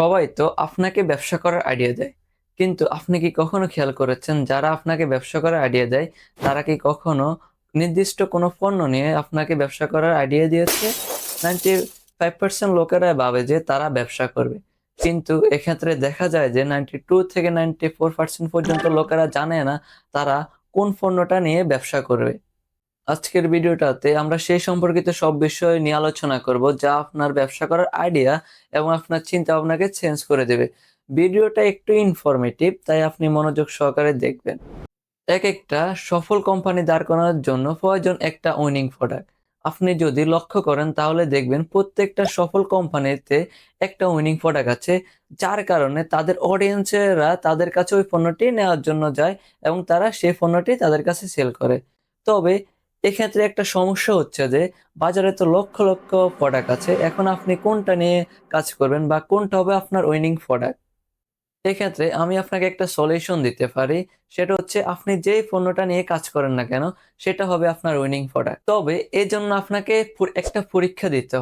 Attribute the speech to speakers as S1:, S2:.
S1: সবাই তো আপনাকে ব্যবসা করার আইডিয়া দেয়। কিন্তু আপনি কি কখনো খেয়াল করেছেন যারা আপনাকে ব্যবসা করার আইডিয়া দেয়, তারা কি কখনো নির্দিষ্ট কোনো পণ্য নিয়ে আপনাকে ব্যবসা করার আইডিয়া দিয়েছে? নাইনটি ফাইভ পার্সেন্ট লোকেরা ভাবে যে তারা ব্যবসা করবে। কিন্তু এক্ষেত্রে দেখা যায় যে নাইনটি টু থেকে নাইনটি ফোর পার্সেন্ট পর্যন্ত লোকেরা জানে না তারা কোন পণ্যটা নিয়ে ব্যবসা করবে। আজকের ভিডিওটাতে আমরা সেই সম্পর্কিত সব বিষয় নিয়ে আলোচনা করব যা আপনার ব্যবসা করার আইডিয়া এবং আপনার চিন্তা ভাবনাকে চেঞ্জ করে দেবে। ভিডিওটা একটু ইনফরমেটিভ তাই আপনি মনোযোগ সহকারে দেখবেন। এক একটা সফল কোম্পানি দাঁড় করানোর জন্য প্রয়োজন একটা উইনিং প্রোডাক্ট আপনি যদি লক্ষ্য করেন, তাহলে দেখবেন প্রত্যেকটা সফল কোম্পানিতে একটা উইনিং প্রোডাক্ট আছে, যার কারণে তাদের অডিয়েন্সেরা তাদের কাছে ওই পণ্যটি নেওয়ার জন্য যায় এবং তারা সেই পণ্যটি তাদের কাছে সেল করে। তবে এক্ষেত্রে একটা সমস্যা হচ্ছে যে, বাজারে তো লক্ষ লক্ষ প্রোডাক্ট আছে। এখন আপনি কোনটা নিয়ে কাজ করবেন বা কোনটা হবে আপনার উইনিং প্রোডাক্ট এক্ষেত্রে আমি আপনাকে একটা সলিউশন দিতে পারি। সেটা হচ্ছে আপনি যেই পণ্যটা নিয়ে কাজ করেন না কেন, সেটা হবে আপনার উইনিং প্রোডাক্ট তবে এজন্য জন্য আপনাকে একটা পরীক্ষা দিতে হবে